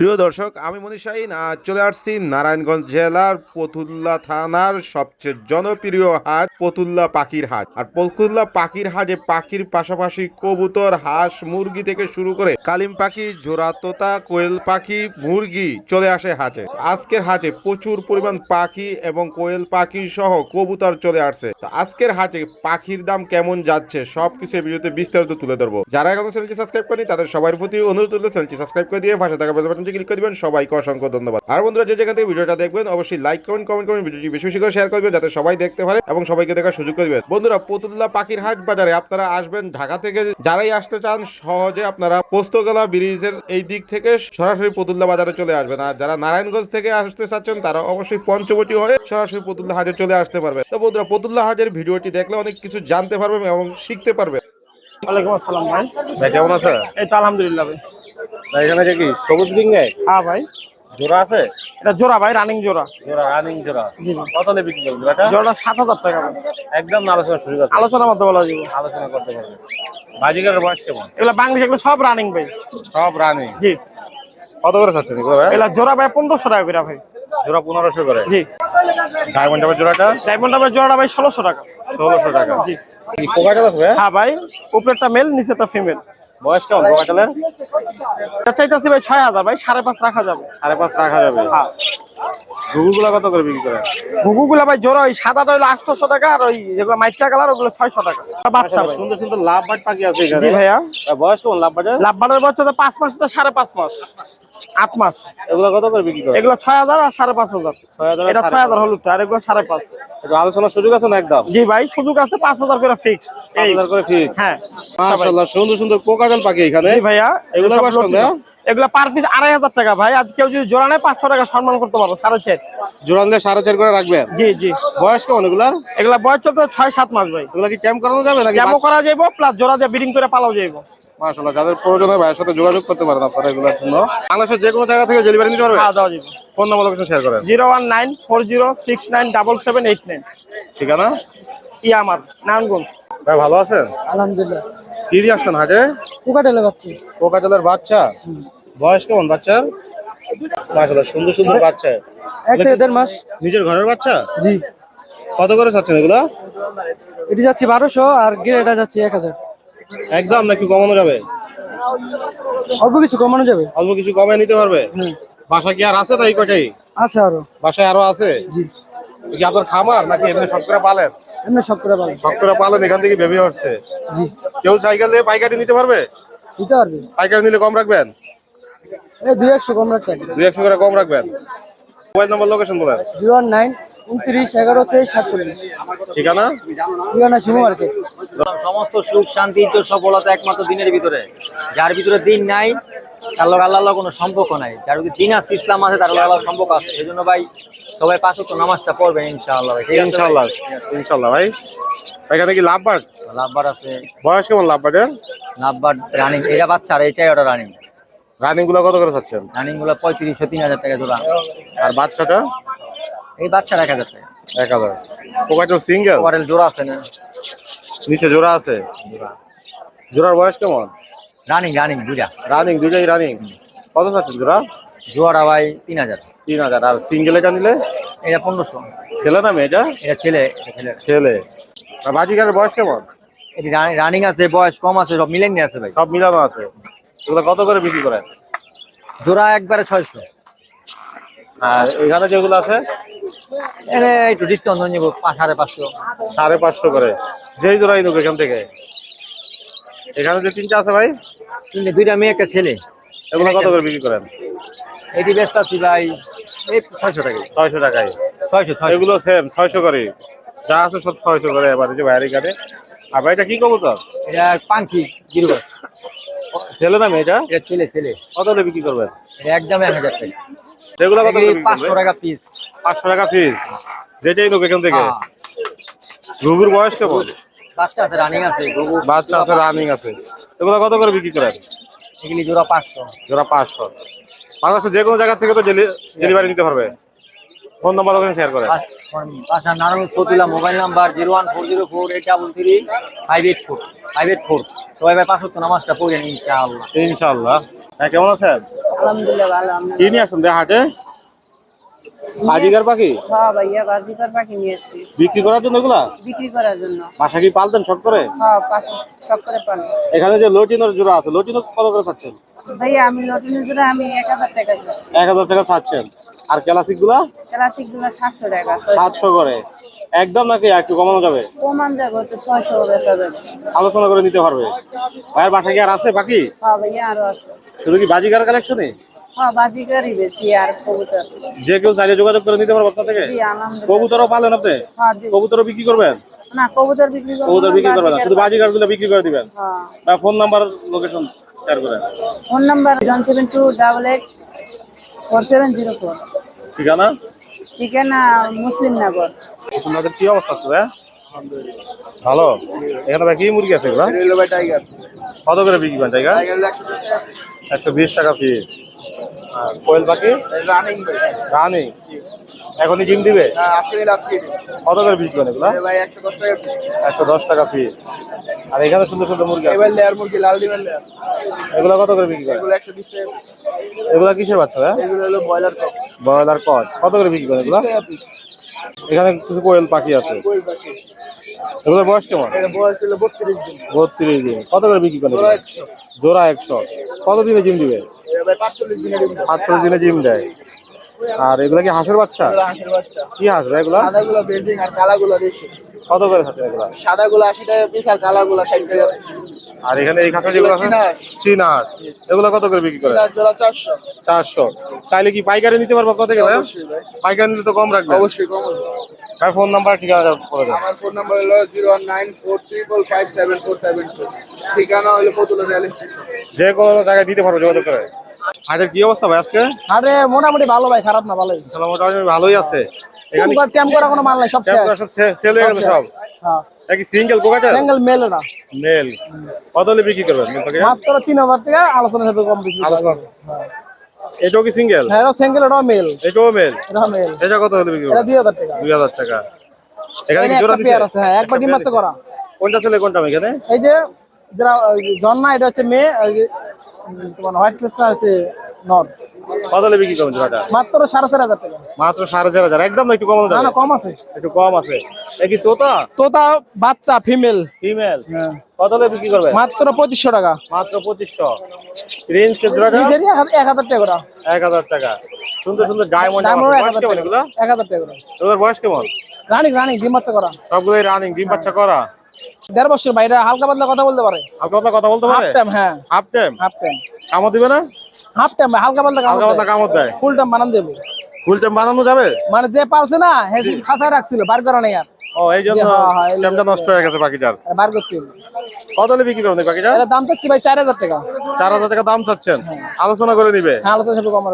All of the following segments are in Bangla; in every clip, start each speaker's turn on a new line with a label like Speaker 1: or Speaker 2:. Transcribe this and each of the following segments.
Speaker 1: প্রিয় দর্শক, আমি মনীষ শাহিন আজ চলে আসছি নারায়ণগঞ্জ জেলার পতুল্লা থানার সবচেয়ে জনপ্রিয় হাট, পতুল্লা পাখির হাট। আর পতুল্লা পাখির হাটে পাখির পাশাপাশি কবুতর, হাঁস, মুরগি থেকে শুরু করে কালিম পাখি, জোড়া তোতা, কোয়েল পাখি, মুরগি চলে আসে হাটে। আজকের হাটে প্রচুর পরিমাণ পাখি এবং কোয়েল পাখি সহ কবুতর চলে আসছে। তো আজকের হাটে পাখির দাম কেমন যাচ্ছে, সবকিছু এই বিস্তারিত তুলে ধরবো। যারা এখন চ্যানেলটি সাবস্ক্রাইব করেনি তাদের সবার প্রতি অনুরোধ তুলে চ্যানেলটি সাবস্ক্রাইব করে দিয়ে পাশে থাকা বাটনটি ক্লিক করে দিবেন। সবাইকে অসংখ্য ধন্যবাদ। আর বন্ধুরা যে যেখান থেকে ভিডিওটা দেখবেন অবশ্যই লাইক করবেন কমেন্ট করবেন ভিডিওটি বেশি বেশি করে শেয়ার করবেন যাতে সবাই দেখতে পারে এবং সবাইকে দেখার সুযোগ করে দিবেন। বন্ধুরা পতুল্লা পাখির হাট বাজারে আপনারা আসবেন ঢাকা থেকে যারাই আসতে চান সহজে আপনারা পোস্তগলা ব্রিজের এই দিক থেকে সরাসরি পতুল্লা বাজারে চলে আসবেন। আর যারা নারায়ণগঞ্জ থেকে আসতে চাচ্ছেন তারা অবশ্যই পঞ্চবটি হয়ে সরাসরি পতুল্লা হাটে চলে আসতে পারবে তো বন্ধুরা পতুল্লা হাটের ভিডিওটি দেখলে অনেক কিছু জানতে পারবেন এবং শিখতে পারবেন।
Speaker 2: ওয়ালাইকুম আসসালাম ভাই।
Speaker 1: ভাই কেমন আছে
Speaker 2: এই তো আলহামদুলিল্লাহ ভাই।
Speaker 1: ভাই এখানে কি সবুজ রিঙ্গে
Speaker 2: হ্যাঁ ভাই।
Speaker 1: জোড়া আছে?
Speaker 2: এটা জোড়া ভাই রানিং জোড়া।
Speaker 1: জোড়া রানিং জোড়া। কত বিক্রি করবে এটা
Speaker 2: জোড়াটা সাত হাজার টাকা
Speaker 1: একদম আলোচনা শুরু আছে
Speaker 2: আলোচনার মধ্যে বলা যাবে।
Speaker 1: আলোচনা করতে পারবে বাজিকারের বয়স কেমন?
Speaker 2: এগুলো বাংলাদেশ এগুলো সব রানিং ভাই।
Speaker 1: সব রানিং
Speaker 2: জি।
Speaker 1: কত করে চাচ্ছেন এগুলো ভাই?
Speaker 2: এগুলো জোড়া ভাই পনেরোশো টাকা করে ভাই।
Speaker 1: জোড়া পনেরোশো করে?
Speaker 2: জি।
Speaker 1: ডায়মন্ড ডাবের জোড়াটা?
Speaker 2: ডায়মন্ড জোড়াটা ভাই ষোলোশো টাকা।
Speaker 1: ষোলোশো টাকা।
Speaker 2: জি।
Speaker 1: কি কোকাটেল আছে ভাই?
Speaker 2: হ্যাঁ ভাই উপরেরটা মেল নিচেরটা ফিমেল
Speaker 1: বয়স কেমন কোকাটেলের
Speaker 2: এটা চাইতেছি ভাই ছয় হাজার ভাই সাড়ে পাঁচ রাখা যাবে।
Speaker 1: সাড়ে পাঁচ রাখা যাবে।
Speaker 2: হ্যাঁ।
Speaker 1: ঘুঘুগুলা কত করে বিক্রি করে
Speaker 2: ঘুঘুগুলা ভাই জোড়া ওই সাদাটা হলো আটশোশো টাকা আর ওই যেগুলো মাইটটা কালার ওগুলো ছয়শো টাকা। বাচ্চা ভাই।
Speaker 1: সুন্দর সুন্দর লাভ বাট পাখি আছে
Speaker 2: জি
Speaker 1: এখানে।
Speaker 2: ভাইয়া।
Speaker 1: বয়স কেমন লাভ বাটের
Speaker 2: লাভবারের বয়স তো পাঁচ মাস তো সাড়ে পাঁচ মাস। আট মাস।
Speaker 1: এগুলো কত করে বিক্রি করে
Speaker 2: এগুলো ছয় হাজার আর সাড়ে পাঁচ হাজার। এটা ছয় হাজার হলুদ আর এগুলো সাড়ে পাঁচ।
Speaker 1: আলোচনার সুযোগ আছে না একদম?
Speaker 2: জি ভাই সুযোগ আছে পাঁচ হাজার করে ফিক্সড
Speaker 1: পাঁচ হাজার করে ফিক্স
Speaker 2: হ্যাঁ।
Speaker 1: মাশাআল্লাহ সুন্দর সুন্দর পাখি এখানে।
Speaker 2: জি ভাইয়া
Speaker 1: কত,
Speaker 2: লক্ষিত। পার পিস আড়াই হাজার টাকা ভাই আর কেউ যদি জোড়া নেয় পাঁচশো টাকা সম্মান করতে পারব সাড়ে চার।
Speaker 1: জোড়ান দিয়ে সাড়ে চার করে রাখবেন?
Speaker 2: জি জি।
Speaker 1: বয়স কেমন এগুলার?
Speaker 2: এগুলা বয়স চলতে ছয় সাত মাস ভাই।
Speaker 1: এগুলা কি ক্যাম্প করানো যাবে নাকি
Speaker 2: ক্যামো করা যাইবো প্লাস জোড়া দিয়ে বিডিং করে পালাও যাইবো।
Speaker 1: মাশাআল্লাহ যাদের প্রয়োজন হয় ভাইয়ের সাথে যোগাযোগ করতে পারেন আপনারা এগুলোর জন্য। বাংলাদেশের যে কোনো জায়গা থেকে ডেলিভারি নিতে পারবে?
Speaker 2: খাওয়া দাওয়া যাইবো
Speaker 1: ফোন নাম্বার লোকেশন শেয়ার করেন।
Speaker 2: Zero one nine four zero six nine double seven eight nine.
Speaker 1: ঠিকানা?
Speaker 2: ইয়া আমার নারায়ণগঞ্জ।
Speaker 1: ভাই ভালো আছেন?
Speaker 2: আলহামদুলিল্লাহ।
Speaker 1: কি দিয়ে আসছেন হাটে?
Speaker 2: কুকাটেলে পাচ্ছি
Speaker 1: কোকাটেলের বাচ্চা? বয়স কেমন বাচ্চার? মাশাআল্লাহ সুন্দর সুন্দর বাচ্চা।
Speaker 2: এক থেকে দেড় মাস।
Speaker 1: নিজের ঘরের বাচ্চা?
Speaker 2: জি।
Speaker 1: কত করে চাচ্ছেন এগুলা?
Speaker 2: এটি যাচ্ছে বারোশো আর গিরেটা যাচ্ছে এক হাজার।
Speaker 1: একদম নাকি কমানো যাবে?
Speaker 2: অল্প কিছু কমানো যাবে।
Speaker 1: অল্প কিছু কমে নিতে পারবে? বাসা কি আর আছে না এই কটাই?
Speaker 2: আছে আরও।
Speaker 1: বাসায় আরও আছে?
Speaker 2: জি।
Speaker 1: কি আপনার খামার নাকি এমনি সব করে পালেন?
Speaker 2: এমনি সব করে পাবেন
Speaker 1: সব করে পালেন এখান থেকে বেবি হচ্ছে?
Speaker 2: জি।
Speaker 1: কেউ সাইকেল দিয়ে পাইকারি নিতে পারবে?
Speaker 2: দিতে পারবে।
Speaker 1: পাইকারি নিলে কম রাখবেন?
Speaker 2: এই দুই একশো কম রাখতে পারবে
Speaker 1: দুই একশো করে কম রাখবেন? মোবাইল নাম্বার লোকেশন বলেন।
Speaker 2: জিরো ওয়ান নাইন উনত্রিশ এগারো তেইশ সাতচল্লিশ।
Speaker 1: ঠিকানা?
Speaker 2: ঠিকানা শিমু মার্কেট।
Speaker 3: সমস্ত সুখ শান্তি ইজ্জত সফলতা একমাত্র দিনের ভিতরে। যার ভিতরে দিন নাই তার লগে আল্লাহ কোনো সম্পর্ক নাই। যার ভিতরে দিন আছে ইসলাম আছে তার লগে আল্লাহর সম্পর্ক আছে। এই জন্য ভাই সবাই পাঁচ ওয়াক্ত নামাজটা পড়বেন ইনশাআল্লাহ ভাই। ঠিক আছে ভাই?
Speaker 1: ইনশাল্লাহ ইনশাল্লাহ ভাই। এখানে কি লাভবাট
Speaker 3: লাভবার আছে।
Speaker 1: বয়স কেমন লাভবাটের
Speaker 3: লাভবার রানিং এটা বাচ্চা আর এটাই ওটা রানিং
Speaker 1: রানিংগুলো কত করে চাচ্ছেন?
Speaker 3: রানিংগুলো পঁয়ত্রিশশো তিন হাজার টাকা জোড়া।
Speaker 1: আর বাচ্চাটা?
Speaker 3: এই বাচ্চার এক হাজার টাকা।
Speaker 1: এক হাজার। Cockatiel single?
Speaker 3: ওয়ারেল জোড়া আছে না?
Speaker 1: নিচে জোড়া আছে? জোড়ার বয়স কেমন?
Speaker 3: রানিং রানিং দুইটা।
Speaker 1: রানিং দুইটাই রানিং কত চাচ্ছেন জোড়া?
Speaker 3: জোড়াটা ভাই তিন হাজার।
Speaker 1: তিন হাজার। আর সিঙ্গেল নিলে?
Speaker 3: এটা পনেরোশো।
Speaker 1: ছেলে না মেয়েটা
Speaker 3: এটা? ছেলে এটা ছেলে।
Speaker 1: আর বাজিকারের বয়স কেমন?
Speaker 3: এটি রানিং আছে বয়স কম আছে সব মিলেনি আছে ভাই।
Speaker 1: সব মিলানো আছে। এগুলো কত করে বিক্রি করেন?
Speaker 3: জোড়া একবারে ছয়শো।
Speaker 1: আর এখানে যেগুলো আছে?
Speaker 3: এরে একটু ডিসকাউন্ট হয়ে যাব সাড়ে পাঁচশো।
Speaker 1: সাড়ে পাঁচশো করে। যেই জোড়াই নোক এখান থেকে। এখানে যে তিনটা আছে ভাই?
Speaker 3: তিনটে দুইটা মেয়ে একটা ছেলে।
Speaker 1: এগুলো কত করে বিক্রি করেন?
Speaker 3: এটি ব্যস্ত আছি ভাই এই ছয়শো টাকা
Speaker 1: ছয়শো টাকায়।
Speaker 3: ছয়শো ছয়শো।
Speaker 1: এগুলো সেম ছয়শো করে। যা আছে সব ছয়শো করে এবার যে বাইরে কাটে আর ভাইটা কি কবুতর?
Speaker 3: এটা পাঙ্কি গিরুবাস
Speaker 1: ছেলে না মেয়েটা?
Speaker 3: এটা ছেলে ছেলে।
Speaker 1: কত হলে বিক্রি করবেন
Speaker 3: এটা একদম এক হাজার টাকা।
Speaker 1: এগুলো কত
Speaker 3: পাঁচশো? টাকা পিস
Speaker 1: পাঁচশো টাকা পিস যেটাই নোক এখান থেকে।
Speaker 3: হ্যাঁ।
Speaker 1: ঘুঘুর বয়স কেমন?
Speaker 3: বাচ্চা আছে রানিং আছে
Speaker 1: বাচ্চা আছে রানিং আছে। এগুলো কত করে বিক্রি করেন?
Speaker 3: এগুলি জোড়া পাঁচশো।
Speaker 1: যারা পাঁচশো। বাংলাদেশের যে কোনো জায়গা থেকে তো ডেলিভারি নিতে পারবে। ফোন নাম্বার ওখানে শেয়ার করেন।
Speaker 3: আচ্ছা Narayan Fatullah mobile number zero one four zero four eight double three five eight four five eight four. সবাই ভাই পাঁচ সত্তর নামাজটা পড়েন ইনশাআল্লাহ।
Speaker 1: ইনশাআল্লাহ। হ্যাঁ কেমন আছেন?
Speaker 4: আলহামদুলিল্লাহ ভালো
Speaker 1: কি নিয়ে আসছেন দেখ হাটে? পাখি?
Speaker 4: হ্যাঁ ভাইয়া বাজিকার পাখি নিয়ে এসেছি
Speaker 1: বিক্রি করার জন্য এগুলা
Speaker 4: বিক্রি করার জন্য।
Speaker 1: বাসা কি পালতেন শখ করে?
Speaker 4: হ্যাঁ করে
Speaker 1: এখানে যে লটিনোর জোড়া আছে লটিনো কত করে চাচ্ছেন?
Speaker 4: ভাইয়া আমি নতুন জোড়া আমি এক হাজার টাকা দিচ্ছি
Speaker 1: এক হাজার টাকা চাচ্ছেন। আর
Speaker 4: ক্লাসিকগুলা ক্লাসিকগুলো সাতশো টাকা।
Speaker 1: সাতশো করে। একদম নাকি একটু কমানো যাবে?
Speaker 4: কমান যাবে ছয়শো বেচা যাবে।
Speaker 1: আলোচনা করে নিতে পারবে। ভাইয়ের বাসা কি আর আছে বাকি?
Speaker 4: হ্যাঁ ভাইয়া আরও আছে।
Speaker 1: শুধু কি বাজিগার কালেকশনে
Speaker 4: হ্যাঁ বাজিকারই বেশি আর কবুতর।
Speaker 1: যে কেউ চাইলে যোগাযোগ করে নিতে পারব আপনার থেকে?
Speaker 4: জি আলহামদুলিল্লাহ।
Speaker 1: কবুতরও পালেন আপনি?
Speaker 4: হ্যাঁ।
Speaker 1: কবুতরও বিক্রি করবেন?
Speaker 4: না কবুতর বিক্রি করব
Speaker 1: কবুতর বিক্রি করবেন না
Speaker 4: বাজিকার
Speaker 1: শুধু গুলো বিক্রি করে দিবেন?
Speaker 4: হ্যাঁ।
Speaker 1: ফোন নাম্বার লোকেশন শেয়ার করেন
Speaker 4: phone number one seven two double eight four seven zero four
Speaker 1: ঠিকানা?
Speaker 4: ঠিকানা মুসলিম নগর।
Speaker 1: তোমাদের কি অবস্থা আছে ভাই ভালো। এখানে ভাই কি মুরগি আছে এগুলো? কত করে বিক্রি করেন টাইগার
Speaker 5: একশো
Speaker 1: বিশ টাকা। পিস আর কোয়েল পাখি?
Speaker 5: রানিং
Speaker 1: রানি। এখনই জিম দিবে?
Speaker 5: হ্যাঁ আজকে নিলে আজকে
Speaker 1: কত করে বিক্রি করেন এগুলা?
Speaker 5: ভাই একশো দশ টাকা পিস
Speaker 1: একশো দশ টাকা পিস আর এখানে সুন্দর সুন্দর মুরগি আছে।
Speaker 5: এবার লেয়ার মুরগি লাল ডিমের লেয়ার
Speaker 1: এগুলো কত করে বিক্রি করেন?
Speaker 5: এগুলো একশো বিশ টাকা
Speaker 1: এগুলা কিসের বাচ্চা
Speaker 5: এগুলো হলো ব্রয়লার কপ
Speaker 1: ব্রয়লার কট কত করে বিক্রি করেন
Speaker 5: বিশ
Speaker 1: এগুলা এখানে কিছু কোয়েল পাখি আছে।
Speaker 5: কই বাকি
Speaker 1: এগুলোর বয়স কেমন?
Speaker 5: বয়স ছিল বত্রিশ দিন।
Speaker 1: বত্রিশ দিন। কত করে বিক্রি করেন
Speaker 5: ওরা
Speaker 1: এগুলা?
Speaker 5: একশো।
Speaker 1: জোড়া একশো। কত দিনে জিম দিবে?
Speaker 5: পাঁচচল্লিশ ডিম
Speaker 1: দিনে জিম দেয়। আর এগুলা কি হাঁসের বাচ্চা? কি হাঁস এগুলো এগুলা?
Speaker 5: সাদাগুলো বেজিং আর কালাগুলো দেশি।
Speaker 1: কত করে খাচ্ছেন এগুলা?
Speaker 5: সাদাগুলো আশি টাকা পিস আর কালাগুলো ষাট টাকা পিস
Speaker 1: আর এখানে এই খাঁচা যেগুলো আছে?
Speaker 5: চীনা
Speaker 1: এগুলো কত করে বিক্রি করে?
Speaker 5: জোড়া চারশো।
Speaker 1: চারশো। চাইলে কি পাইকারি নিতে পারব আপনার থেকে ভাই। পাইকারি নিলে তো কম রাখবে
Speaker 5: অবশ্যই কম হবে।
Speaker 1: ভাই ফোন নাম্বার ঠিকানা করে দেন।
Speaker 5: আমার ফোন নাম্বার হলো zero one nine four triple five seven four seven two ঠিকানা হলো ফতুল্লা রেল স্টেশন।
Speaker 1: যে কোনো জায়গায় দিতে পারব যোগাযোগ করে। হাটের কি অবস্থা ভাই আজকে?
Speaker 6: আরে মোটামুটি ভালো ভাই খারাপ না ভালোই।
Speaker 1: মোটামুটি ভালোই আছে। এখানে
Speaker 6: ট্যাম্প করা কোনো মাল নাই সব
Speaker 1: ট্যাপ
Speaker 6: শেষ।
Speaker 1: সেল হয়ে গেছে সব
Speaker 6: হ্যাঁ।
Speaker 1: একই সিঙ্গেল কোকাটা
Speaker 6: সিঙ্গেল মেল এটা।
Speaker 1: মেল। কত হলে বিক্রি করবেন?
Speaker 6: মাত্র তিন হাজার টাকা আলোচনা হবে কম বেশি
Speaker 1: আলোচনা। এটাও কি সিঙ্গেল?
Speaker 6: হ্যাঁ এটা সিঙ্গেল এটাও মেল।
Speaker 1: এটাও মেল?
Speaker 6: এটা মেল।
Speaker 1: এটা কত হলে বিক্রি করবেন?
Speaker 6: দুই হাজার টাকা।
Speaker 1: দুই হাজার টাকা। এখানে কি জোড়া দিছে?
Speaker 6: আছে হ্যাঁ একবার ডিম বাচ্চা করা।
Speaker 1: কোনটা ছেলে কোনটা মেয়ে এখানে?
Speaker 6: এই যে যারা জন্না এটা হচ্ছে মেয়ে তোমার হোয়াইট হচ্ছে নর্থ।
Speaker 1: কত হলে বিক্রি করবেন জোড়াটা?
Speaker 6: মাত্র সাড়ে চার হাজার টাকা।
Speaker 1: মাত্র সাড়ে চার হাজার। একদম না একটু কমানো
Speaker 6: না না কম আছে।
Speaker 1: একটু কম আছে। কি তোতা?
Speaker 6: তোতা বাচ্চা ফিমেল
Speaker 1: ফিমেল কত হলে বিক্রি করবে
Speaker 6: মাত্র পঁচিশশো টাকা।
Speaker 1: মাত্র পঁচিশশো। রেঞ্জ জোড়াটা?
Speaker 6: এক হাজার- টাকা
Speaker 1: এক হাজার টাকা। সুন্দর সুন্দর ডায়মন্ড বয়স কেমন
Speaker 6: টাকা।
Speaker 1: এগুলা?
Speaker 6: এক হাজার টাকা
Speaker 1: এগুলোর বয়স কেমন?
Speaker 6: রানিক রানিক ডিম বাচ্চা করা।
Speaker 1: সবগুলোই রানিং ডিম বাচ্চা করা?
Speaker 6: দেড় বছর বাইরে হালকা পাতলা কথা বলতে পারে।
Speaker 1: হালকা পাতলা কথা বলতে
Speaker 6: হাফ
Speaker 1: পারে?
Speaker 6: টাইম হ্যাঁ।
Speaker 1: হাফ টাইম
Speaker 6: হাফ টাইম
Speaker 1: কামড় দিবে না?
Speaker 6: হাফ টাইম হালকা পাতলা
Speaker 1: হালকা পাতলা কামড় দেয়।
Speaker 6: ফুল টাইম বানান দেবো
Speaker 1: ফুল টাইম বানানো যাবে?
Speaker 6: মানে যে পালছে না হ্যাঁ খাঁচায় রাখছিল বার করা নেই আর।
Speaker 1: ও এই জন্য
Speaker 6: হ্যাঁ, হ্যাঁ,
Speaker 1: টাইমটা নষ্ট হয়ে গেছে
Speaker 6: আর বার করতে।
Speaker 1: কত হলে বিক্রি করবেন পাখিটা
Speaker 6: দাম চাচ্ছি ভাই চার হাজার টাকা।
Speaker 1: চার হাজার টাকা দাম চাচ্ছেন? আলোচনা করে নিবে।
Speaker 6: হ্যাঁ আলোচনা কম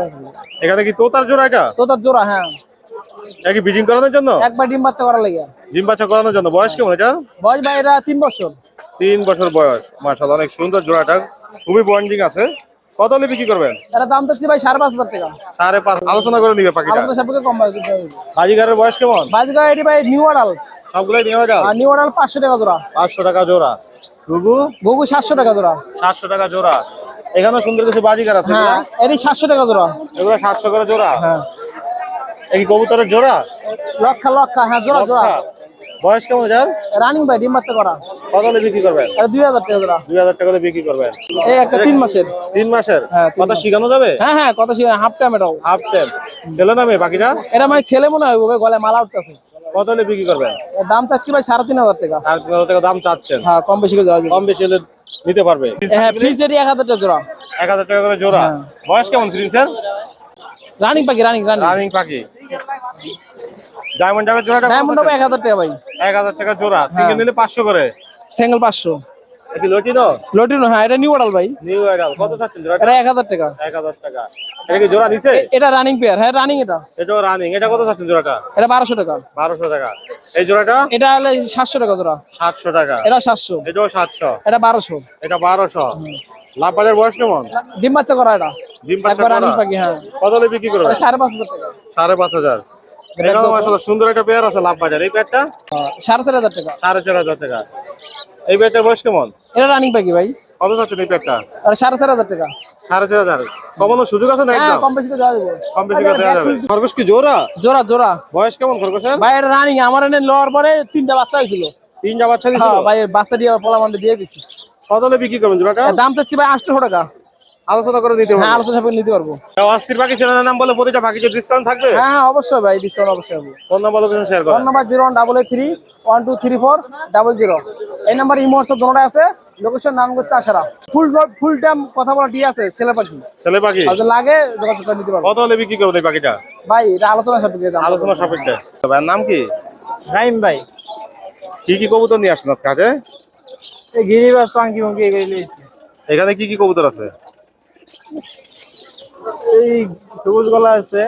Speaker 1: এখানে কি তোতার জোড়া এটা?
Speaker 6: তো তার জোড়া হ্যাঁ।
Speaker 1: একই বিজিং করানোর জন্য?
Speaker 6: একবার ডিম বাচ্চা করা লাগে।
Speaker 1: ডিম বাচ্চা করানোর জন্য। বয়স কেমন এটার?
Speaker 6: বয়স ভাই এরা তিন বছর।
Speaker 1: তিন বছর বয়স। মাশাআল্লাহ অনেক সুন্দর জোড়াটা খুবই বন্ডিং আছে। কত হলে বিক্রি করবেন?
Speaker 6: এটার দাম চাচ্ছি ভাই সাড়ে পাঁচ হাজার টাকা।
Speaker 1: সাড়ে পাঁচ আলোচনা করে নিবে পাখিটা।
Speaker 6: আলোচনা সাপেক্ষে কম
Speaker 1: বাজিগারের বয়স কেমন?
Speaker 6: বাজিকা এটি ভাই নিউ আডাল
Speaker 1: সবগুলোই নেওয়া যাও
Speaker 6: আর নিউ আডাল পাঁচশো টাকা জোড়া।
Speaker 1: পাঁচশো টাকা জোড়া। ঘুঘু?
Speaker 6: ঘুঘু সাতশো টাকা জোড়া।
Speaker 1: সাতশো টাকা জোড়া। এখানেও সুন্দর কিছু বাজিগার আছে
Speaker 6: হ্যাঁ এটি সাতশো টাকা জোড়া।
Speaker 1: এগুলো সাতশো করে জোড়া?
Speaker 6: হ্যাঁ।
Speaker 1: এই কবুতরের জোড়া?
Speaker 6: লক্ষা লক্ষা হ্যাঁ জোড়া জোড়া।
Speaker 1: বয়স কেমন যার
Speaker 6: রানিং ভাই ডিম বাচ্চা করা।
Speaker 1: কত বিক্রি করবেন?
Speaker 6: এটা দুই হাজার টাকা জোড়া।
Speaker 1: দুই হাজার টাকা বিক্রি করবেন।
Speaker 6: এই একটা তিন মাসের।
Speaker 1: তিন মাসের?
Speaker 6: হ্যাঁ,
Speaker 1: কথা শিখানো যাবে?
Speaker 6: হ্যাঁ হ্যাঁ কত হাফ টাইম এটাও।
Speaker 1: হাফ টাইম ছেলে নামে বাকিটা?
Speaker 6: এটা মানে ছেলে মনে হয় গলায় মালা উঠতেছে।
Speaker 1: কত বিক্রি করবেন?
Speaker 6: দাম চাচ্ছি ভাই সাড়ে তিন হাজার টাকা।
Speaker 1: আর তিন হাজার টাকা দাম চাচ্ছেন।
Speaker 6: হ্যাঁ কম বেশি করে
Speaker 1: কম বেশি হলে নিতে পারবে।
Speaker 6: হ্যাঁ ফ্রিজেরই এক হাজার টাকা জোড়া।
Speaker 1: এক হাজার টাকা করে জোড়া।
Speaker 6: হ্যাঁ।
Speaker 1: বয়স কেমন প্রিন্সের
Speaker 6: রানিং পাখি রানিং রানিং
Speaker 1: রানিং পাখি। ডায়মন্ড ডাবের জোড়াটা
Speaker 6: ডায়মন্ড ডাবে 1000 টাকা ভাই।
Speaker 1: 1000 টাকা জোড়া। হ্যাঁ। সিঙ্গেল নিলে 500 করে?
Speaker 6: সিঙ্গেল 500
Speaker 1: এটা লটিনো
Speaker 6: লটিনো হ্যাঁ এটা নিউ অর্ডার ভাই।
Speaker 1: নিউ অর্ডার কত চাচ্ছেন জোড়া
Speaker 6: এটা 1000 টাকা।
Speaker 1: 1000 টাকা। এটা কি জোড়া দিছে?
Speaker 6: এটা রানিং পেয়ার হ্যাঁ রানিং এটা।
Speaker 1: এটা রানিং এটা কত চাচ্ছেন জোড়াটা?
Speaker 6: এটা 1200 টাকা।
Speaker 1: 1200 টাকা। এই জোড়াটা?
Speaker 6: এটা হলো 700 টাকা জোড়া।
Speaker 1: 700 টাকা।
Speaker 6: এটা 700
Speaker 1: এটাও 700
Speaker 6: এটা 1200
Speaker 1: এটা 1200 লাভবাজার বয়স কেমন?
Speaker 6: ডিম বাচ্চা করা এটা।
Speaker 1: ডিম বাচ্চা করা?
Speaker 6: পাখি হ্যাঁ।
Speaker 1: কত হলে বিক্রি করবে?
Speaker 6: হাজার টাকা।
Speaker 1: সুন্দর একটা পেয়ার আছে লাভবাজার। এই পেয়ারটা?
Speaker 6: হাজার টাকা।
Speaker 1: 4500 টাকা। এই পেয়ারটার বয়স কেমন?
Speaker 6: এটা রানিং পাখি ভাই।
Speaker 1: কত যাচ্ছে এই পেয়ারটা?
Speaker 6: 4500 টাকা।
Speaker 1: হাজার। কমানোর সুযোগ আছে না
Speaker 6: হ্যাঁ,
Speaker 1: একদম?
Speaker 6: কম বেশি করে দেওয়া যাবে।
Speaker 1: কম বেশি দেওয়া যাবে। খরগোশ কি জোড়া?
Speaker 6: জোড়া জোড়া।
Speaker 1: বয়স কেমন খরগোশের?
Speaker 6: ভাই এটা রানিং আমার এনে লওয়ার পরে তিনটা বাচ্চা হয়েছিল।
Speaker 1: তিনটা বাচ্চা দিছিল
Speaker 6: হ্যাঁ ভাই বাচ্চা দিয়ে পোলা মান্ডে দিয়ে দিছি।
Speaker 1: কত হলে বিক্রি করবেন জোড়াটা?
Speaker 6: দাম চাচ্ছি ভাই আটশো টাকা।
Speaker 1: আলোচনা করে দিতে
Speaker 6: হ্যাঁ আলোচনা সাপেক্ষে নিতে পারব।
Speaker 1: অস্থির পাখি চ্যানেলের নাম বলে প্রতিটা পাখিতে ডিসকাউন্ট থাকবে?
Speaker 6: হ্যাঁ হ্যাঁ অবশ্যই ভাই ডিসকাউন্ট অবশ্যই হবে।
Speaker 1: Phone number location share
Speaker 6: phone number zero one double eight three one two three four double zero এই নাম্বার ইমো হোয়াটসঅ্যাপ দুটোটাই আছে location Narayanganj Chashara. Full full time কথা বলা ঠিক আছে ছেলে পাখি।
Speaker 1: ছেলে পাখি?
Speaker 6: যদি লাগে যোগাযোগ করে নিতে পারব।
Speaker 1: কত হলে বিক্রি এই পাখিটা?
Speaker 6: ভাই এটা আলোচনা সাপেক্ষে দাম।
Speaker 1: আলোচনা সাপেক্ষে। ভাইয়ের নাম কি?
Speaker 6: রাইম ভাই।
Speaker 1: কি কি কবুতর নিয়ে আসছেন আজকে হাটে?
Speaker 6: এই গিরিবাস পাঙ্কি মুঙ্কি এগুলো নিয়েছি
Speaker 1: এখানে কি কি কবুতর আছে?
Speaker 6: এই সবুজ গলা আছে।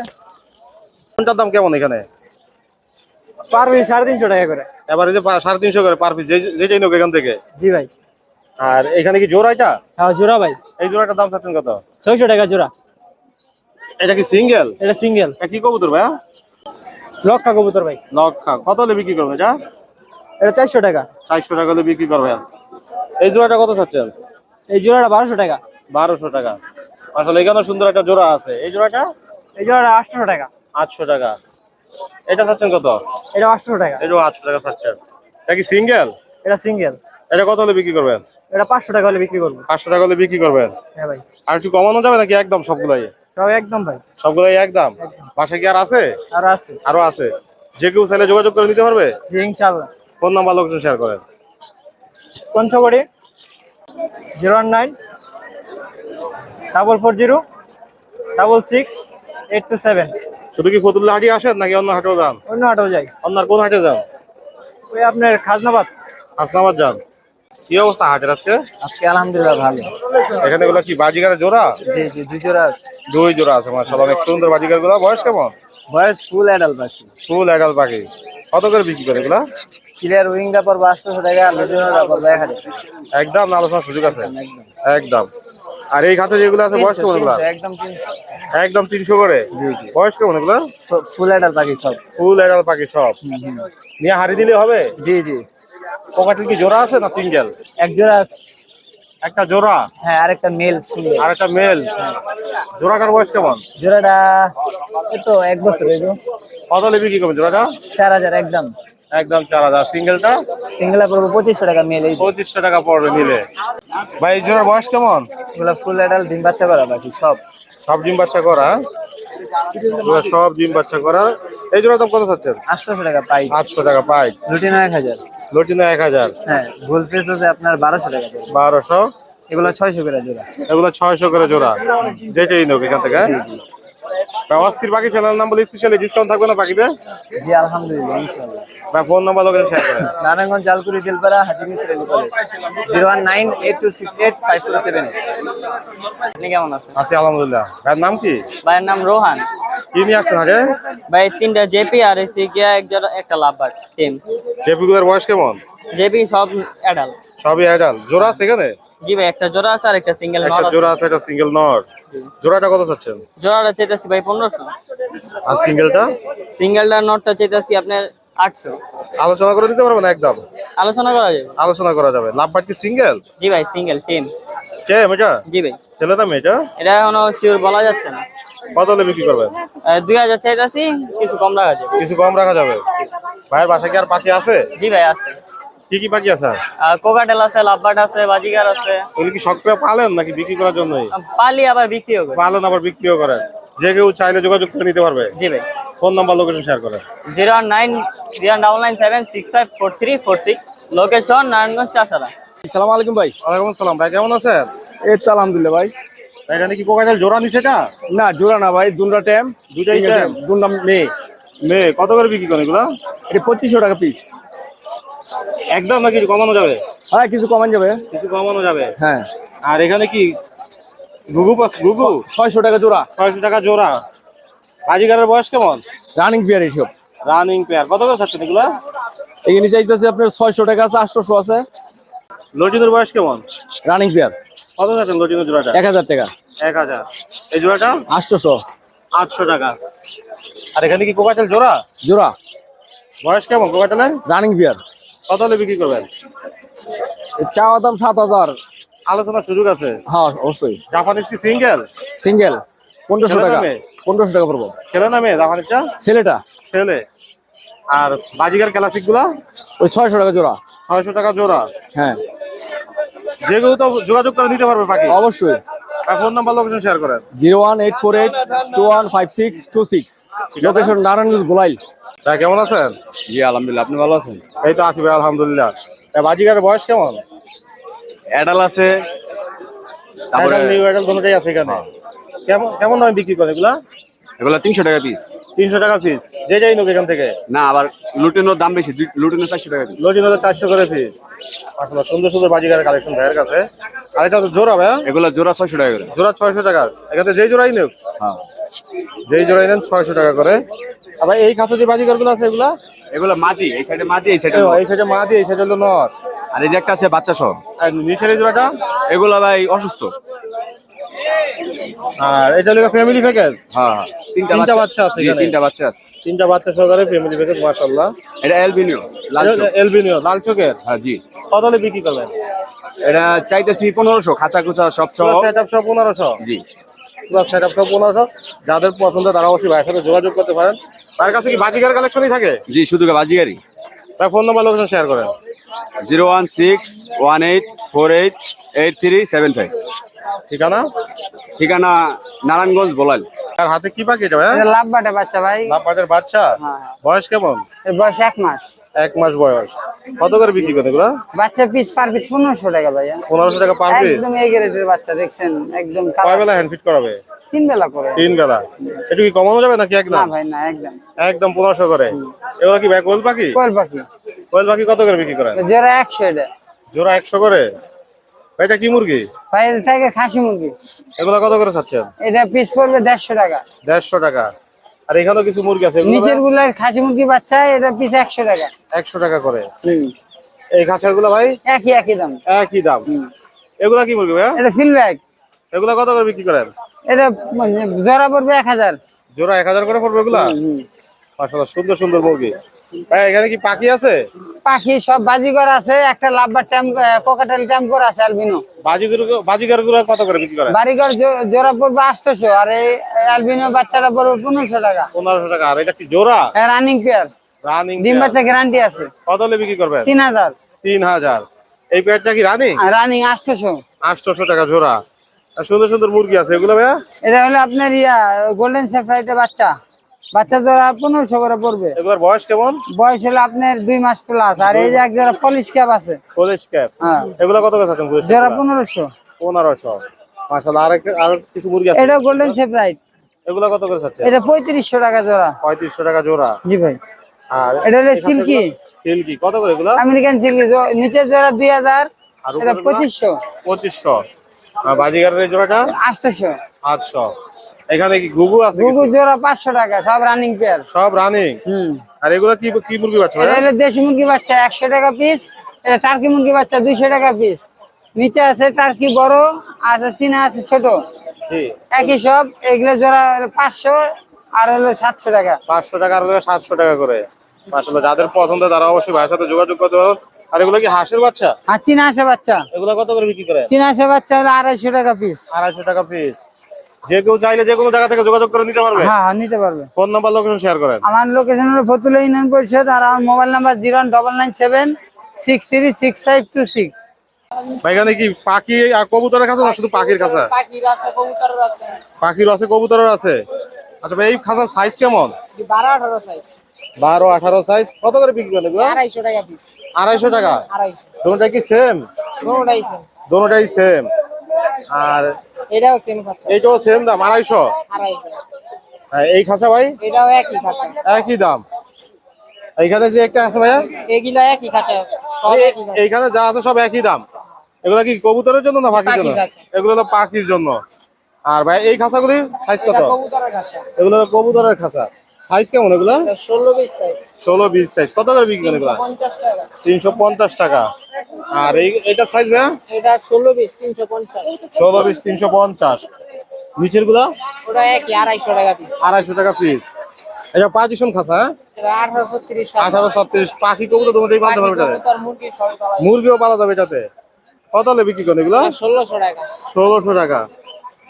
Speaker 1: কোনটার দাম কেমন এখানে?
Speaker 6: পার পিস সাড়ে তিনশো টাকা করে।
Speaker 1: এবার এই যে সাড়ে তিনশো করে পার পিস যেটাই নোক এখান থেকে।
Speaker 6: জি ভাই।
Speaker 1: আর এখানে কি জোড়া এটা?
Speaker 6: হ্যাঁ জোড়া ভাই।
Speaker 1: এই জোড়াটার দাম চাচ্ছেন কত?
Speaker 6: ছয়শো টাকা জোড়া।
Speaker 1: এটা কি সিঙ্গেল?
Speaker 6: এটা সিঙ্গেল।
Speaker 1: কি কবুতর ভাইয়া?
Speaker 6: লক্ষা কবুতর ভাই।
Speaker 1: লক্ষা। কত হলে বিক্রি করবেন এটা?
Speaker 6: এটা চারশো টাকা।
Speaker 1: চারশো টাকা হলে বিক্রি করবেন এই জোড়াটা কত চাচ্ছেন?
Speaker 6: এই জোড়াটা বারোশো টাকা।
Speaker 1: বারোশো টাকা। আসলে এখানে সুন্দর একটা জোড়া আছে। এই জোড়াটা?
Speaker 6: এই জোড়াটা আটশো টাকা।
Speaker 1: আটশো টাকা। এটা চাচ্ছেন কত?
Speaker 6: এটা আটশো টাকা।
Speaker 1: এটা আটশো টাকা চাচ্ছেন। এটা কি সিঙ্গেল?
Speaker 6: এটা সিঙ্গেল।
Speaker 1: এটা কত হলে বিক্রি করবেন?
Speaker 6: এটা পাঁচশো টাকা হলে বিক্রি করব।
Speaker 1: পাঁচশো টাকা হলে বিক্রি করবেন?
Speaker 6: হ্যাঁ ভাই।
Speaker 1: আর একটু কমানো যাবে নাকি একদম সবগুলাই?
Speaker 6: সব একদম ভাই।
Speaker 1: সবগুলাই একদম? বাসায় কি আর আছে?
Speaker 6: আর আছে।
Speaker 1: আরও আছে। যে কেউ চাইলে যোগাযোগ করে নিতে পারবে?
Speaker 6: জি ইনশাল্লাহ
Speaker 1: ফোন নাম্বার লোকজন শেয়ার করেন।
Speaker 6: পঞ্চগড়ি zero one nine double four zero double six eight two seven.
Speaker 1: শুধু কি ফতুল্লা হাটি আসেন নাকি অন্য হাটেও যান?
Speaker 6: অন্য হাটেও যাই।
Speaker 1: অন্য আর কোন হাটে যান?
Speaker 6: ওই আপনার খাজনাবাদ।
Speaker 1: হাসনাবাদ যান। কি অবস্থা হাটের আজকে?
Speaker 3: আজকে আলহামদুলিল্লাহ ভালো।
Speaker 1: এখানে গুলো কি বাজিকারের জোড়া?
Speaker 3: জি জি দুই জোড়া আছে।
Speaker 1: দুই জোড়া আছে মাশাআল্লাহ অনেক সুন্দর বাজিকারগুলা বয়স কেমন?
Speaker 3: বয়স ফুল অ্যাডাল পাখি
Speaker 1: ফুল এগাল পাখি কত করে বিক্রি করে এগুলা?
Speaker 3: ক্লিয়ার উইংটা পর আটশোশো টাকা লুটিনোটা পর এক হাজার।
Speaker 1: একদম আলোচনার সুযোগ আছে? একদম আর এই খাতে যেগুলো আছে বয়স কেমন এগুলা
Speaker 3: একদম
Speaker 1: একদম তিনশো করে? বয়স কেমন এগুলা
Speaker 3: ফুল অ্যাডাল পাখি সব।
Speaker 1: ফুল এগাল পাখি সব? নিয়ে হাড়ি দিলে হবে?
Speaker 3: জি জি।
Speaker 1: পোকাটির কি জোড়া আছে না সিঙ্গেল
Speaker 3: এক জোড়া আছে।
Speaker 1: একটা জোড়া?
Speaker 3: হ্যাঁ আরেকটা মেল সিঙ্গেল।
Speaker 1: আর একটা মেল। জোড়াটার বয়স কেমন?
Speaker 3: জোড়াটা এই তো এক বছর এই
Speaker 1: কত হলে বিক্রি করবেন জোড়াটা?
Speaker 3: চার হাজার একদম।
Speaker 1: একদম চার হাজার। সিঙ্গেলটা?
Speaker 3: সিঙ্গেল পড়ব পঁচিশশো টাকা মেল
Speaker 1: পঁচিশশো টাকা পড়বে নিলে। ভাই এই জোড়ার বয়স কেমন?
Speaker 3: এগুলো ফুল অ্যাডাল ডিম বাচ্চা করা বাকি সব।
Speaker 1: সব ডিম বাচ্চা করা? সব ডিম বাচ্চা করা। এই জোড়ার দাম কত চাচ্ছেন?
Speaker 3: আটশোশো টাকা পাই।
Speaker 1: আটশো টাকা পাই।
Speaker 3: লুটিনো এক হাজার।
Speaker 1: লটিনো এক হাজার।
Speaker 3: হ্যাঁ গোল ফেস হচ্ছে আপনার বারোশো টাকা
Speaker 1: বারোশো?
Speaker 3: এগুলো ছয়শো করে জোড়া।
Speaker 1: এগুলো ছয়শো করে জোড়া। যেটাই নোক এখান থেকে ভাই, অস্থির পাখি চ্যানেল নাম বলে স্পেশালি ডিসকাউন্ট থাকবে না পাখিতে?
Speaker 3: জি আলহামদুলিল্লাহ ইনশাআল্লাহ।
Speaker 1: ভাই ফোন নাম্বার লোকেশন শেয়ার করেন।
Speaker 3: নারায়ণগঞ্জ জালকুড়ি তেলপাড়া হাজিমিস রেলু college zero one nine eight two six eight five four seven আপনি কেমন আছেন?
Speaker 1: আছি আলহামদুলিল্লাহ। ভাইয়ের নাম কি?
Speaker 3: ভাইয়ের নাম রোহান।
Speaker 1: কি নিয়ে আসছেন আগে?
Speaker 3: ভাই তিনটা জেপি আর এসি গিয়া এক জোড়া একটা লাভবার টিম।
Speaker 1: জেপিগুলোর বয়স কেমন?
Speaker 3: জেপি সব অ্যাডাল
Speaker 1: সবই অ্যাডাল জোড়া আছে এখানে?
Speaker 3: জি ভাই একটা জোড়া আছে আর একটা সিঙ্গেল
Speaker 1: একটা
Speaker 3: নর
Speaker 1: জোড়া আছে একটা সিঙ্গেল নট জোড়াটা কত চাচ্ছেন?
Speaker 3: জোড়াটা চাইতেছি ভাই পনেরোশো।
Speaker 1: আর সিঙ্গেলটা?
Speaker 3: সিঙ্গেলটার নটটা চাইতেছি আপনার আটশো।
Speaker 1: আলোচনা করে দিতে পারবেন একদম?
Speaker 3: আলোচনা করা যাবে।
Speaker 1: আলোচনা করা যাবে। লাভ বাট কি সিঙ্গেল?
Speaker 3: জি ভাই সিঙ্গেল টিম
Speaker 1: কে মেয়েটা
Speaker 3: জি ভাই।
Speaker 1: ছেলে না মেয়েটা
Speaker 3: এটা? এখনও শিওর বলা যাচ্ছে না।
Speaker 1: কত হলে বিক্রি করবেন?
Speaker 3: দুই হাজার চাইতেছি কিছু কম রাখা যাবে।
Speaker 1: কিছু কম রাখা যাবে। ভাইয়ের বাসায় কি আর পাখি আছে?
Speaker 3: জি ভাই আছে।
Speaker 1: কি কি পাখি আছে? আর
Speaker 3: কোকাটেল আছে লাভবাট আছে বাজিগার আছে।
Speaker 1: ওগুলো কি শখ করে পালেন নাকি বিক্রি করার
Speaker 3: জন্য পালি আবার বিক্রিও করে।
Speaker 1: পালেন আবার বিক্রিও করেন। যে কেউ চাইলে যোগাযোগ করে নিতে পারবে।
Speaker 3: জি ভাই।
Speaker 1: ফোন নাম্বার লোকেশন শেয়ার করেন
Speaker 3: zero nine zero double nine seven six five four three four six. Location Narayanganj Chashara.
Speaker 6: সালাম আলাইকুম ভাই।
Speaker 1: ওয়ালাইকুম আসসালাম। ভাই কেমন আছেন?
Speaker 6: এই তো আলহামদুলিল্লাহ ভাই।
Speaker 1: এখানে কি কোকাটেল জোড়া নিছে এটা?
Speaker 6: না জোড়া না ভাই দুটা টাইম
Speaker 1: দুটাই টাইম
Speaker 6: দুটা মে
Speaker 1: মে কত করে বিক্রি করেন এগুলা?
Speaker 6: এটা পঁচিশশো টাকা পিস
Speaker 1: একদম না কিছু কমানো যাবে?
Speaker 6: হ্যাঁ কিছু কমানো যাবে।
Speaker 1: কিছু কমানো যাবে?
Speaker 6: হ্যাঁ।
Speaker 1: আর এখানে কি গুগু গুগু
Speaker 6: ছয়শো টাকা জোড়া।
Speaker 1: ছয়শো টাকা জোড়া। বাজিগারের বয়স কেমন?
Speaker 6: রানিং পেয়ার এইসব
Speaker 1: রানিং পেয়ার কত করে থাকছেন এগুলা?
Speaker 6: এখানে চাইতেছে আপনার ছয়শো টাকা আছে আটশোশো আছে।
Speaker 1: লটিনের বয়স কেমন?
Speaker 6: রানিং পেয়ার
Speaker 1: কত থাকছেন লটিনের জোড়াটা?
Speaker 6: এক হাজার টাকা।
Speaker 1: এক হাজার। এই জোড়াটা?
Speaker 6: আটশোশো।
Speaker 1: আটশো টাকা। আর এখানে কি কোকাটেল জোড়া?
Speaker 6: জোড়া।
Speaker 1: বয়স কেমন কোকাটেলের?
Speaker 6: রানিং বিয়ার
Speaker 1: কত হলে বিক্রি করবেন?
Speaker 6: চাওয়া দাম সাত হাজার।
Speaker 1: আলোচনার সুযোগ আছে?
Speaker 6: হ্যাঁ অবশ্যই।
Speaker 1: জাপানিজ কি সিঙ্গেল
Speaker 6: সিঙ্গেল পনেরোশো টাকা? পনেরোশো টাকা পড়ব।
Speaker 1: ছেলে না মেয়ে জাপানিজটা
Speaker 6: ছেলেটা।
Speaker 1: ছেলে। আর বাজিগার ক্লাসিকগুলা
Speaker 6: ওই ছয়শো টাকা জোড়া।
Speaker 1: ছয়শো টাকা জোড়া।
Speaker 6: হ্যাঁ।
Speaker 1: যেগুলো তো যোগাযোগ করে নিতে পারবে পাখি।
Speaker 6: অবশ্যই।
Speaker 1: ফোন নাম্বার লোকেশন শেয়ার করেন।
Speaker 6: Zero one eight four eight two one five six two six. Location Narayanganj Golail.
Speaker 1: হ্যাঁ কেমন আছেন?
Speaker 6: জি আলহামদুলিল্লাহ আপনি ভালো আছেন?
Speaker 1: এই তো আছি ভাই আলহামদুলিল্লাহ। বয়স কেমন?
Speaker 6: অ্যাডাল আছে
Speaker 1: নিউ আছে এখানে। কেমন কেমন দামে বিক্রি করে এগুলা?
Speaker 6: এগুলা তিনশো টাকা পিস
Speaker 1: তিনশো টাকা পিস যে যাই নোক এখান থেকে।
Speaker 6: না আবার লুটেনের দাম বেশি লুটেনের চারশো টাকা
Speaker 1: লজিন হলো চারশো করে পিস আসলে সুন্দর সুন্দর বাজিগারের কালেকশন ভাইয়ের কাছে। আর এটা তো জোড়া ভাইয়া
Speaker 6: এগুলো জোড়া ছয়শো টাকা করে।
Speaker 1: জোড়া ছয়শো টাকা। এখানে যেই জোড়াই নেব
Speaker 6: হ্যাঁ।
Speaker 1: যেই জোড়াই নেন ছয়শো টাকা করে। আবার এই খাতে যে বাজিগারগুলো আছে এগুলা?
Speaker 6: এগুলো মাটি এই সাইডে মাটি এই সাইডে
Speaker 1: এই সাইডে মা দিয়ে এই সাইডে হলো নর।
Speaker 6: আর এই যে একটা আছে বাচ্চা সহ
Speaker 1: আর নিচের জোড়াটা?
Speaker 6: এগুলো ভাই অসুস্থ।
Speaker 1: আর এটা হলো ফ্যামিলি প্যাকেজ
Speaker 6: হ্যাঁ তিনটা বাচ্চা।
Speaker 1: আছে এখানে।
Speaker 6: তিনটা বাচ্চা আছে।
Speaker 1: তিনটা বাচ্চা সহকারে ফ্যামিলি প্যাকেজ মাশাআল্লাহ।
Speaker 6: এটা এলবিনিও লাল চোখ।
Speaker 1: এলবিনিও লাল চোখের?
Speaker 6: হ্যাঁ জি।
Speaker 1: কত হলে বিক্রি করবেন?
Speaker 6: এটা চাইতেছি পনেরোশো খাঁচা খুচা সব সহ।
Speaker 1: পুরো সেটআপ সহ পনেরোশো?
Speaker 6: জি।
Speaker 1: পুরো সেটআপ সব পনেরোশো। যাদের পছন্দ তারা অবশ্যই ভাইয়ের সাথে যোগাযোগ করতে পারেন। তার কাছে কি বাজিকার কালেকশনই থাকে?
Speaker 6: জি শুধু বাজিগারি
Speaker 1: তার ফোন নাম্বার লোকেশন শেয়ার করেন।
Speaker 6: Zero one six one eight four eight eight three seven five.
Speaker 1: ঠিকানা?
Speaker 6: ঠিকানা নারায়ণগঞ্জ বলাল।
Speaker 1: আর হাতে কি পাখি এটা ভাই?
Speaker 7: এটা লাভ বাটে বাচ্চা ভাই।
Speaker 1: লাপাটের বাচ্চা?
Speaker 7: হ্যাঁ।
Speaker 1: বয়স কেমন?
Speaker 7: বয়স এক মাস।
Speaker 1: এক মাস বয়স। কত করে বিক্রি করে এগুলো?
Speaker 7: বাচ্চা পিস পার পিস পনেরোশো টাকা ভাইয়া।
Speaker 1: পনেরোশো টাকা পার পিস
Speaker 7: একদম এই গ্রেডের বাচ্চা দেখছেন? একদম
Speaker 1: কয় বেলা হ্যান্ড ফিট করাবে?
Speaker 7: তিন বেলা করে।
Speaker 1: তিন বেলা। একটু কি কমানো যাবে নাকি
Speaker 7: না
Speaker 1: একদম
Speaker 7: ভাই না একদম।
Speaker 1: একদম পনেরোশো করে। এগুলো কি ব্যাগ কোয়েল পাখি?
Speaker 7: কোয়েল পাখি।
Speaker 1: কোয়েল পাখি কত করে বিক্রি করেন?
Speaker 7: জোড়া একশো এটা।
Speaker 1: জোড়া একশো করে? এটা কি মুরগি?
Speaker 7: ভাই এটা থেকে খাসি মুরগি।
Speaker 1: এগুলো কত করে চাচ্ছেন?
Speaker 7: এটা পিস পড়বে দেড়শো টাকা।
Speaker 1: দেড়শো টাকা। আর এখানেও কিছু মুরগি আছে
Speaker 7: নিচেরগুলার খাসি মুরগি বাচ্চা এটা পিস একশো টাকা।
Speaker 1: একশো টাকা করে। এই খাঁচারগুলো ভাই?
Speaker 7: একই একই দাম।
Speaker 1: একই দাম। এগুলা কি মুরগি ভাই
Speaker 7: এটা ফিল ব্যাগ।
Speaker 1: এগুলা কত করে বিক্রি করেন?
Speaker 7: এটা মানে জোড়া পড়বে এক হাজার।
Speaker 1: জোড়া এক হাজার করে পড়বে এগুলা? সুন্দর সুন্দর মুরগি। ভাই এখানে কি পাখি আছে?
Speaker 7: পাখি সব বাজিগর আছে একটা লাভবার ট্যাম কোকাটেল ট্যাম করে আছে আলবিনো
Speaker 1: বাজিগর বাজিগরগুলো কত করে বিক্রি
Speaker 7: বাড়িঘর জোড়া পড়বে আটশোশো আর এই অ্যালবিনো বাচ্চাটা পড়বে পনেরোশো টাকা।
Speaker 1: পনেরোশো টাকা আর এটা কি জোড়া?
Speaker 7: রানিং পেয়ার
Speaker 1: রানিং
Speaker 7: ডিম বাচ্চা গ্যারান্টি আছে।
Speaker 1: কত হলে বিক্রি
Speaker 7: হাজার।
Speaker 1: তিন হাজার। এই পেয়ারটা কি রানিং
Speaker 7: রানিং আটশোশো।
Speaker 1: আটশোশো টাকা জোড়া। সুন্দর সুন্দর মুরগি আছে এগুলো ভাইয়া?
Speaker 7: এটা হলো আপনার ইয়া গোল্ডেন সেফরাইটের বাচ্চা। বাচ্চা জোড়া পনেরোশো করে পড়বে।
Speaker 1: এগুলোর বয়স কেমন?
Speaker 7: বয়স হলো আপনার দুই মাস প্লাস আর এই যে এক জোড়া পলিশ ক্যাপ আছে।
Speaker 1: পলিশ ক্যাপ
Speaker 7: হ্যাঁ।
Speaker 1: এগুলো কত করে আছেন
Speaker 7: জোড়া পনেরোশো।
Speaker 1: পনেরোশো। মাসাল্লাহ আর আর কিছু মুরগি আছে?
Speaker 7: এটা গোল্ডেন সেফরাইট
Speaker 1: এগুলো কত করে চাচ্ছে
Speaker 7: এটা পঁয়ত্রিশশো টাকা জোড়া।
Speaker 1: পঁয়ত্রিশশো টাকা জোড়া।
Speaker 7: জি ভাই।
Speaker 1: আর
Speaker 7: এটা হলো সিল্কি।
Speaker 1: সিল্কি। কত করে এগুলো?
Speaker 7: আমেরিকান সিল্কি নিচের জোড়া দুই হাজার
Speaker 1: আর
Speaker 7: এটা
Speaker 1: উপরেরগুলো?
Speaker 7: পঁচিশশো।
Speaker 1: পঁচিশশো। আর বাজিগারের জোড়াটা?
Speaker 7: আটশোশো
Speaker 1: আটশো। এখানে কি গুগু আছে
Speaker 7: গুগু জোড়া পাঁচশো টাকা সব রানিং পেয়ার
Speaker 1: সব রানিং
Speaker 7: হুম।
Speaker 1: আর এগুলো কি কি মুরগি বাচ্চা
Speaker 7: এটা হলো দেশি মুরগি বাচ্চা একশো টাকা পিস এটা টার্কি মুরগি বাচ্চা দুইশো টাকা পিস নিচে আছে টার্কি বড় আছে চীনা আছে ছোট।
Speaker 1: জি।
Speaker 7: একই সব এগুলো জোড়া পাঁচশো আর হলো সাতশো টাকা।
Speaker 1: পাঁচশো টাকা আর হলো সাতশো টাকা করে। আসলে যাদের পছন্দ তারা অবশ্যই ভাইয়ের সাথে যোগাযোগ করতে পারো। আর এগুলো কি হাঁসের বাচ্চা?
Speaker 7: আর চীনা আসে বাচ্চা।
Speaker 1: এগুলো কত করে বিক্রি করে?
Speaker 7: চীনা আসে বাচ্চা হলো আড়াইশো টাকা পিস
Speaker 1: আড়াইশো টাকা পিস যে কেউ চাইলে যে কোনো জায়গা থেকে যোগাযোগ করে নিতে পারবে।
Speaker 7: হ্যাঁ হ্যাঁ নিতে পারবে।
Speaker 1: ফোন নাম্বার লোকেশন শেয়ার করেন।
Speaker 7: আমার লোকেশন হলো ফতুল্লা ইউনিয়ন পরিষদ আর আমার mobile number zero double nine seven six three six five two six
Speaker 1: এখানে কি পাখি আর কবুতরের খাঁচা না শুধু পাখির খাঁচা?
Speaker 7: পাখির আছে কবুতরের আছে।
Speaker 1: পাখির আছে কবুতরের আছে। আচ্ছা ভাই এই খাঁচার সাইজ কেমন?
Speaker 7: বারো আঠারো সাইজ
Speaker 1: বারো আঠারো সাইজ কত করে বিক্রি করেন এগুলো?
Speaker 7: আড়াইশো টাকা পিস
Speaker 1: আড়াইশো টাকা?
Speaker 7: আড়াইশো।
Speaker 1: কি সেম
Speaker 7: কোনোটাই সেম
Speaker 1: দুটোটাই সেম আর
Speaker 7: এটাও সেম
Speaker 1: এটাও সেম দাম আড়াইশো?
Speaker 7: আড়াইশো।
Speaker 1: হ্যাঁ এই খাঁচা ভাই?
Speaker 7: এটাও একই খাঁচা।
Speaker 1: একই দাম। এইখানে যে একটা আছে ভাইয়া?
Speaker 7: এগুলা একই খাঁচা সব একই খাঁচা।
Speaker 1: এইখানে যা আছে সব একই দাম। এগুলো কি কবুতরের জন্য না পাখির জন্য? এগুলো তো পাখির জন্য। আর ভাই এই খাঁচাগুলি সাইজ কত?
Speaker 7: কবুতরের খাঁচা।
Speaker 1: এগুলো কবুতরের খাঁচা। সাইজ কেমন এগুলো?
Speaker 7: ষোলো বিশ সাইজ
Speaker 1: ষোলো বিশ সাইজ কত করে বিক্রি করেন এগুলো? তিনশো পঞ্চাশ টাকা। আর এই এটা সাইজ ভাইয়া
Speaker 7: এটা ষোলো বিশ তিনশো পঞ্চাশ।
Speaker 1: ষোলো বিশ তিনশো পঞ্চাশ। নিচেরগুলা
Speaker 7: ওটা একই আড়াইশো টাকা পিস
Speaker 1: আড়াইশো টাকা পিস এটা পাঁচিশন খাসা হ্যাঁ? আঠারো ছত্রিশ পাখি কবুতর তোমার দিয়ে পালতে পারবে মুরগিও পালা যাবে। এটাতে? কত হলে বিক্রি করেন এগুলো?
Speaker 6: ষোলোশো টাকা।
Speaker 1: ষোলোশো টাকা।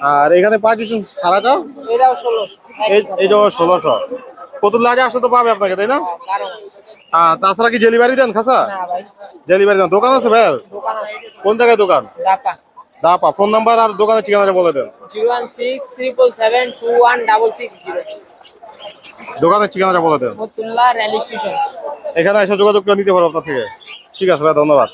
Speaker 1: আর এখানে পাঁচিশন সারাটা?
Speaker 6: এটাও ষোলোশো
Speaker 1: এই এইটা ষোলোশো কত লাগে আসলে তো পাবে আপনাকে তাই না? হ্যাঁ তাছাড়া কি ডেলিভারি দেন খাসা? ডেলিভারি দেন। দোকান আছে ভাই কোন জায়গায় দোকান? দাপা। ফোন নাম্বার আর দোকানের ঠিকানাটা বলে দেন। দোকানের ঠিকানাটা বলে দেন। এখানে এসে যোগাযোগ করে নিতে পারব আপনার থেকে। ঠিক আছে ভাই ধন্যবাদ।